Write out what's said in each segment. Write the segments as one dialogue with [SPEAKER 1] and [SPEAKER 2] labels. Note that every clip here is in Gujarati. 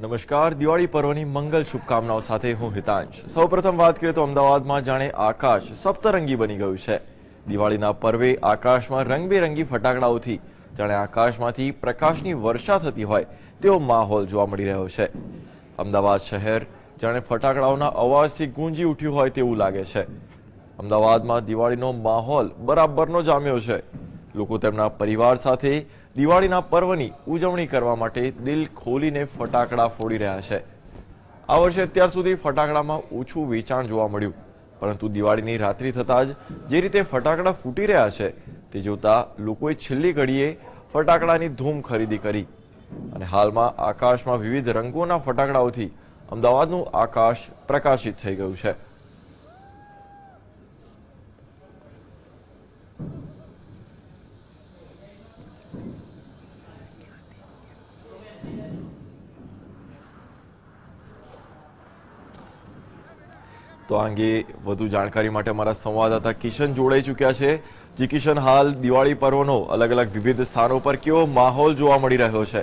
[SPEAKER 1] નમસ્કાર. દિવાળી પર્વની મંગલ શુભકામનાઓ સાથે હું હિતાંશ. સૌપ્રથમ વાત કરીએ તો અમદાવાદમાં જાણે આકાશ સપ્તરંગી બની ગયું છે. દિવાળીના પર્વે આકાશમાં રંગબેરંગી ફટાકડાઓથી, જાણે આકાશમાંથી પ્રકાશની વર્ષા થતી હોય, તેવો માહોલ જોવા મળી રહ્યો છે. અમદાવાદ શહેર, જાણે ફટાકડાઓના અવાજથી ગુંજી ઉઠ્યું હોય તેવું લાગે છે. અમદાવાદમાં દિવાળીનો માહોલ બરાબરનો જામ્યો છે. લોકો તેમના પરિવાર સાથે દિવાળીના પર્વની ઉજવણી કરવા માટે દિલ ખોલીને ફટાકડા ફોડી રહ્યા છે. આ વર્ષે અત્યાર સુધી ફટાકડામાં ઓછું વેચાણ જોવા મળ્યું. પરંતુ દિવાળીની રાત્રિ થતાં જ જે રીતે ફટાકડા ફૂટી રહ્યા છે, તે જોતા લોકોએ છેલ્લી ઘડીએ ફટાકડાની ધૂમ ખરીદી કરી. અને હાલમાં આકાશમાં વિવિધ રંગોના ફટાકડાઓથી અમદાવાદનું આકાશ પ્રકાશિત થઈ ગયું છે. તો આ અંગે વધુ જાણકારી માટે અમારા સંવાદદાતા કિશન જોડાઈ ચૂક્યા છે. જી કિશન, હાલ દિવાળી પર્વનો અલગ અલગ વિવિધ સ્થાનો પર કેવો માહોલ જોવા મળી રહ્યો છે?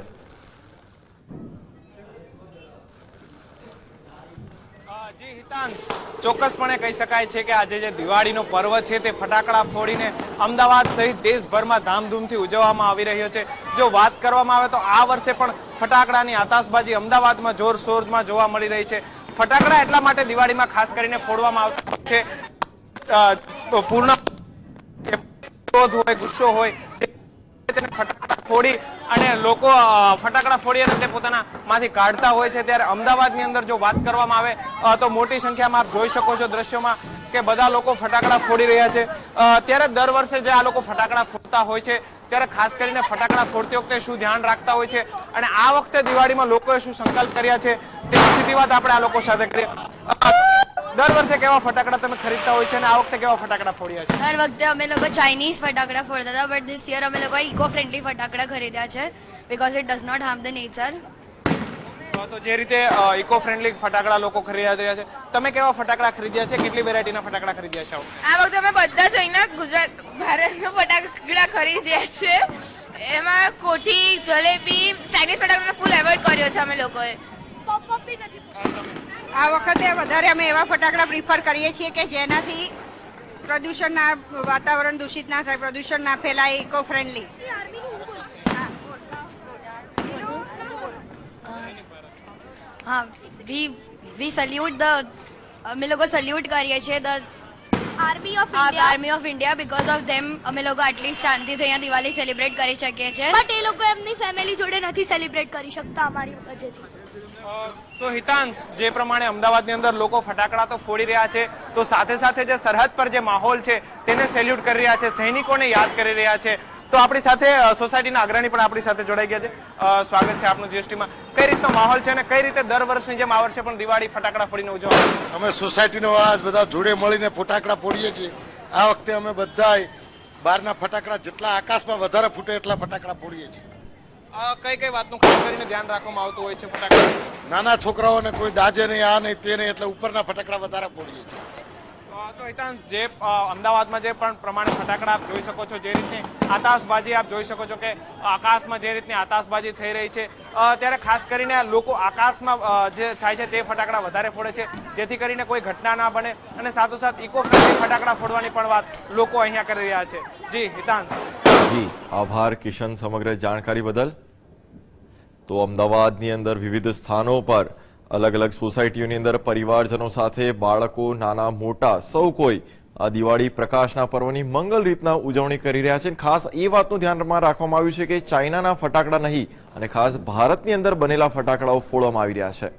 [SPEAKER 2] ચોક્કસપણે કહી શકાય છે કે આજે જે દિવાળીનો પર્વ છે તે ફટાકડા ફોડીને અમદાવાદ સહિત દેશભરમાં ધામધૂમથી ઉજવવામાં આવી રહ્યો છે. જો વાત કરવામાં આવે તો આ વર્ષે પણ ફટાકડાની આતાશબાજી અમદાવાદમાં જોરશોરમાં જોવા મળી રહી છે. ફટાકડા એટલા માટે દિવાળીમાં ખાસ કરીને ફોડવામાં આવતા છે. પૂર્ણ ક્રોધ હોય, ગુસ્સો હોય તેને ફટાકડા ફોડી અને લોકો ફટાકડા ફોડી અને તે પોતાના માંથી કાઢતા હોય છે. ત્યારે અમદાવાદની અંદર જો વાત કરવામાં આવે તો મોટી સંખ્યામાં આપ જોઈ શકો છો દ્રશ્યોમાં કે બધા લોકો ફટાકડા ફોડી રહ્યા છે. ત્યારે દર વર્ષે જે આ લોકો ફટાકડા ફોડતા હોય છે, ત્યારે ખાસ કરીને ફટાકડા ફોડતી વખતે શું ધ્યાન રાખતા હોય છે? અને આ વખતે દિવાળીમાં લોકોએ શું સંકલ્પ કર્યા છે? સીધી વાત આપણે આ લોકો સાથે કરીએ દર વર્ષે કેવા ફટાકડા તમે ખરીદતા હોય છે અને આ વખતે કેવા ફટાકડા ફોડ્યા છે?
[SPEAKER 3] દર વખતે અમે લોકો ચાઇનીઝ ફટાકડા ફોડતા હતા બટ ધીસ યર અમે લોકો ઇકો ફ્રેન્ડલી ફટાકડા ખરીદ્યા છે because it does not harm the nature
[SPEAKER 2] તો જે રીતે ઇકો ફ્રેન્ડલી ફટાકડા લોકો ખરીદ્યા રહ્યા છે. તમે કેવા ફટાકડા ખરીદ્યા છે? કેટલી વેરાયટીના ફટાકડા ખરીદ્યા છે
[SPEAKER 4] આ વખતે અમે બધા જઈને ગુજરાત ભારતના ફટાકડા ખરીદ્યા છે. એમાં કોઠી જલેબી ચાઇનીઝ ફટાકડા ફૂલ એવોઇડ કર્યો છે અમે લોકોએ.
[SPEAKER 5] આ વખતે વધારે અમે એવા ફટાકડા પ્રિફર કરીએ છીએ કે જેનાથી પ્રદૂષણ ના વાતાવરણ દૂષિત ના થાય પ્રદૂષણ ના ફેલાય ઇકો ફ્રેન્ડલી
[SPEAKER 3] હા વી વી સલ્યુટ ધ અમે લોકો સલ્યુટ કરીએ છીએ the
[SPEAKER 4] army of
[SPEAKER 3] army of India because of them અમે લોકો આટલી શાંતિથી અહીંયા દિવાળી સેલિબ્રેટ કરી શકીએ છીએ.
[SPEAKER 4] બટ એ લોકો એમની ફેમિલી જોડે નથી સેલિબ્રેટ કરી શકતા અમારી વજહથી
[SPEAKER 2] તો હિતાંશ જે પ્રમાણે અમદાવાદની અંદર લોકો ફટાકડા તો ફોડી રહ્યા છે તો સાથે સાથે જે સરહદ પર જે માહોલ છે તેને સેલ્યુટ કરી રહ્યા છે સૈનિકોને યાદ કરી રહ્યા છે. તો આપણી સાથે સોસાયટીના અગ્રણી પણ આપણી સાથે જોડાઈ ગયા છે. સ્વાગત છે આપનું જીએસટીમાં. કઈ રીતનો માહોલ છે અને કઈ રીતે દર વર્ષની જેમ આ વર્ષે પણ દિવાળી ફટાકડા ફોડીને ઉજવવા
[SPEAKER 6] અમે સોસાયટીનો આજ બધા જોડે મળીને ફટાકડા ફોડીએ છીએ. આ વખતે અમે બધાય બહારના ફટાકડા જેટલા આકાશમાં વધારે ફૂટે એટલા ફટાકડા ફોડીએ છીએ.
[SPEAKER 2] કઈ કઈ વાતનું ખાસ કરીને ધ્યાન રાખવામાં આવતું હોય છે ફટાકડા?
[SPEAKER 6] નાના છોકરાઓને કોઈ દાજે નહીં આ નહીં તે નહીં એટલે ઉપરના ફટાકડા વધારે ફોડીએ છીએ.
[SPEAKER 2] તો હિતાંશ જે અમદાવાદમાં જે પણ પ્રમાણે ફટાકડા આપ જોઈ શકો છો, જે રીતની આતાશબાજી આપ જોઈ શકો છો કે આકાશમાં જે રીતની આતાશબાજી થઈ રહી છે. ત્યારે ખાસ કરીને લોકો આકાશમાં જે થાય છે તે ફટાકડા વધારે ફોડે છે, જેથી કરીને કોઈ ઘટના ના બને અને સાથોસાથ ઇકો ફ્રેન્ડલી ફટાકડા ફોડવાની પણ વાત લોકો અહીંયા કરી રહ્યા છે. જી, હિતાંશ.
[SPEAKER 1] જી, આભાર કિશન સમગ્ર જાણકારી બદલ. તો અમદાવાદની અંદર વિવિધ સ્થાનો પર અલગ અલગ સોસાયટીઓની અંદર પરિવારજનો સાથે બાળકો, નાના, મોટા, સૌ કોઈ આ દિવાળી પ્રકાશના પર્વની મંગલ રીતના ઉજવણી કરી રહ્યા છે. ખાસ એ વાતનું ધ્યાનમાં રાખવામાં આવ્યું છે કે ચાઇનાના ફટાકડા નહીં અને ખાસ ભારતની અંદર બનેલા ફટાકડાઓ ફોડવામાં આવી રહ્યા છે.